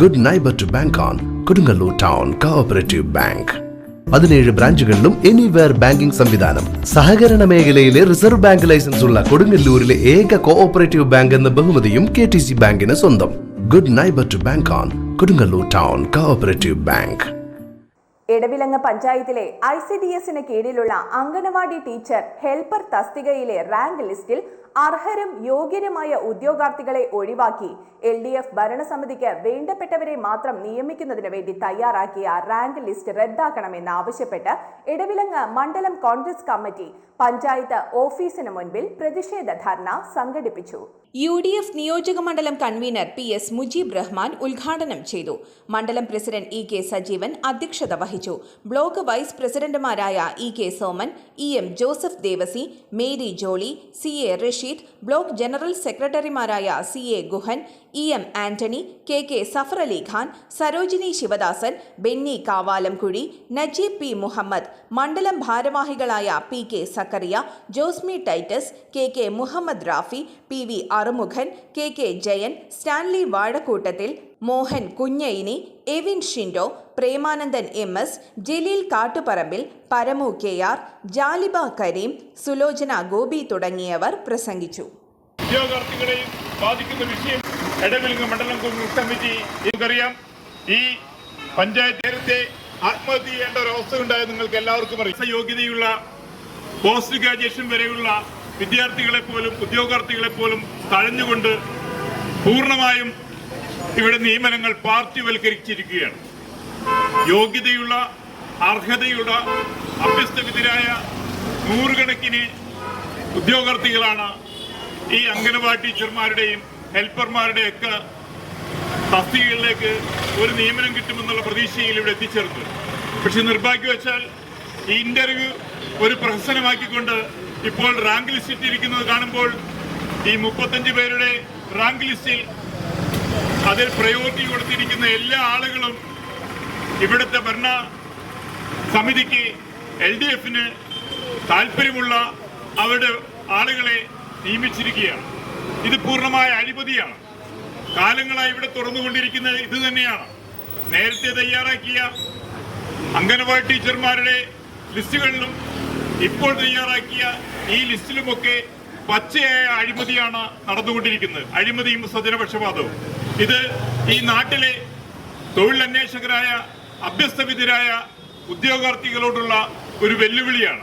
Good neighbour to bank on Kodungallur town cooperative bank പതിനേഴ് ബ്രാഞ്ചുകളിലും anywhere banking സംവിധാനം. സഹകരണ മേഖലയിലെ റിസർവ് ബാങ്ക് ലൈസൻസ് ഉള്ള കൊടുങ്ങല്ലൂരിലെ ഏക കോഓപ്പറേറ്റീവ് ബാങ്ക് എന്ന ബഹുമതിയും കെ ടി സി ബാങ്കിന് സ്വന്തം. Good neighbour to bank on Kodungallur town cooperative bank Edavilanga പഞ്ചായത്തിലെ ഐ സി ഡി എസിന് കീഴിലുള്ള അംഗനവാടി ടീച്ചർ ഹെൽപ്പർ തസ്തികയിലെ റാങ്ക് ലിസ്റ്റിൽ അർഹരും യോഗ്യരുമായ ഉദ്യോഗാർത്ഥികളെ ഒഴിവാക്കി എൽ ഡി എഫ് ഭരണസമിതിക്ക് വേണ്ടപ്പെട്ടവരെ മാത്രം നിയമിക്കുന്നതിന് വേണ്ടി തയ്യാറാക്കിയ റാങ്ക് ലിസ്റ്റ് റദ്ദാക്കണമെന്ന് ആവശ്യപ്പെട്ട് ഇടവിലങ്ങ് മണ്ഡലം കോൺഗ്രസ് കമ്മിറ്റി പഞ്ചായത്ത് ഓഫീസിന് മുൻപിൽ പ്രതിഷേധ ധർണ സംഘടിപ്പിച്ചു. യു ഡി എഫ് നിയോജക മണ്ഡലം convener P S Mujeeb Rahman ഉദ്ഘാടനം ചെയ്തു. മണ്ഡലം പ്രസിഡന്റ് ഇ കെ സജീവൻ അധ്യക്ഷത വഹിച്ചു. ബ്ലോക്ക് വൈസ് പ്രസിഡന്റുമാരായ E K Soman E M Joseph Devasi Mary Jolly C A Rasheed block general സെക്രട്ടറിമാരായ C A Guhan E M Antony K K Safar Ali Khan Sarojini Sivadasan Benny Kavalamkuzhi Najeeb P Muhammad മണ്ഡലം ഭാരവാഹികളായ P K Zacharia Josmi Titus K K Muhammad Rafi P V Arumukhan K K Jayan Stanley Vazhakkoottathil Mohan Kunjayini Evin Shindo Premanandan M S Jaleel Kattuparambil Paramu K R Jaliba Kareem Sulochana Gopi തുടങ്ങിയവർ പ്രസംഗിച്ചു. ബാധിക്കുന്ന വിഷയം committee ഈ അറിയാം. യോഗ്യതയുള്ള post graduation വരെയുള്ള വിദ്യാർത്ഥികളെ പോലും ഉദ്യോഗാർത്ഥികളെ പോലും തഴഞ്ഞുകൊണ്ട് പൂർണമായും ഇവിടെ നിയമനങ്ങൾ പാർട്ടിവൽക്കരിച്ചിരിക്കുകയാണ്. യോഗ്യതയുള്ള അർഹതയുള്ള അഭ്യസ്തവിധരായ നൂറുകണക്കിന് ഉദ്യോഗാർത്ഥികളാണ് ഈ അംഗനവാടി ടീച്ചർമാരുടെയും ഹെൽപ്പർമാരുടെയും ഒക്കെ തസ്തികകളിലേക്ക് ഒരു നിയമനം കിട്ടുമെന്നുള്ള പ്രതീക്ഷയിൽ ഇവിടെ എത്തിച്ചേർന്നത്. പക്ഷെ നിർഭാഗ്യവശാൽ ഈ ഇന്റർവ്യൂ ഒരു പ്രഹസനമാക്കിക്കൊണ്ട് ഇപ്പോൾ റാങ്ക് ലിസ്റ്റ് ഇട്ടിരിക്കുന്നത് കാണുമ്പോൾ ഈ മുപ്പത്തഞ്ച് പേരുടെ റാങ്ക് ലിസ്റ്റിൽ അതിൽ പ്രയോറിറ്റി കൊടുത്തിരിക്കുന്ന എല്ലാ ആളുകളും ഇവിടുത്തെ ഭരണ സമിതിക്ക് എൽ ഡി എഫിന് താല്പര്യമുള്ള അവരുടെ ആളുകളെ നിയമിച്ചിരിക്കുകയാണ്. ഇത് പൂർണമായ അഴിമതിയാണ്. കാലങ്ങളായി ഇവിടെ തുറന്നുകൊണ്ടിരിക്കുന്നത് ഇത് തന്നെയാണ്. നേരത്തെ തയ്യാറാക്കിയ അംഗനവാടി ടീച്ചർമാരുടെ ലിസ്റ്റുകളിലും ഇപ്പോൾ തയ്യാറാക്കിയ ഈ ലിസ്റ്റിലുമൊക്കെ പച്ചയായ അഴിമതിയാണ് നടന്നുകൊണ്ടിരിക്കുന്നത്. അഴിമതിയും സ്വജനപക്ഷപാതവും ഇത് ഈ നാട്ടിലെ തൊഴിലന്വേഷകരായ അഭ്യസ്തവിധരായ ഉദ്യോഗാർത്ഥികളോടുള്ള ഒരു വെല്ലുവിളിയാണ്.